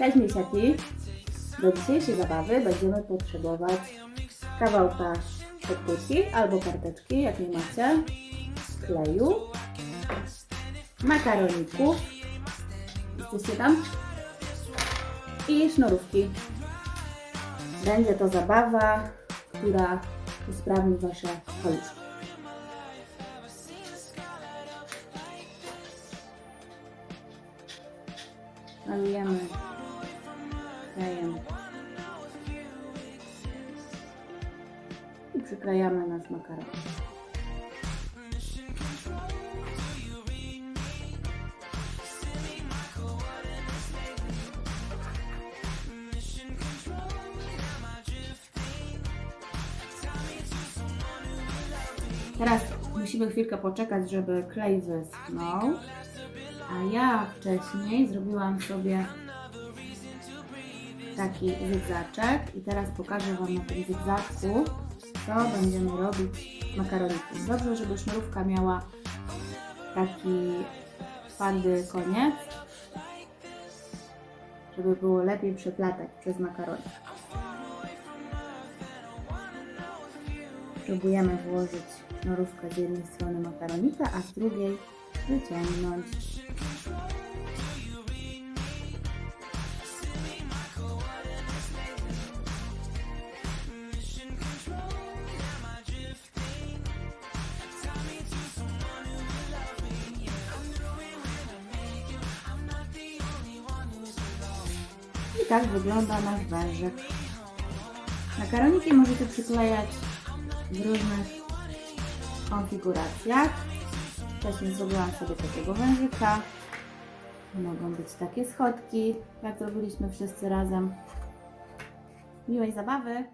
Cześć misiaki! Do dzisiejszej zabawy będziemy potrzebować kawałka podpórki albo karteczki, jak nie macie, kleju, makaroników, jesteście tam? I sznurówki. Będzie to zabawa, która usprawni Wasze paluszki. Malujemy klejem i przyklejamy nasz makaron. Teraz musimy chwilkę poczekać, żeby klej wyschnął. A ja wcześniej zrobiłam sobie taki zygzaczek i teraz pokażę Wam na tym zygzaczku, co będziemy robić z makaronikiem. Dobrze, żeby sznurówka miała taki twardy koniec, żeby było lepiej przeplatać przez makaronik. Próbujemy włożyć sznurówkę z jednej strony makaronika, a z drugiej wyciągnąć. I tak wygląda nasz wężyk. Makaroniki możecie przyklejać w różnych konfiguracjach. Wcześniej zrobiłam sobie takiego wężyka. Mogą być takie schodki, jak zrobiliśmy wszyscy razem. Miłej zabawy!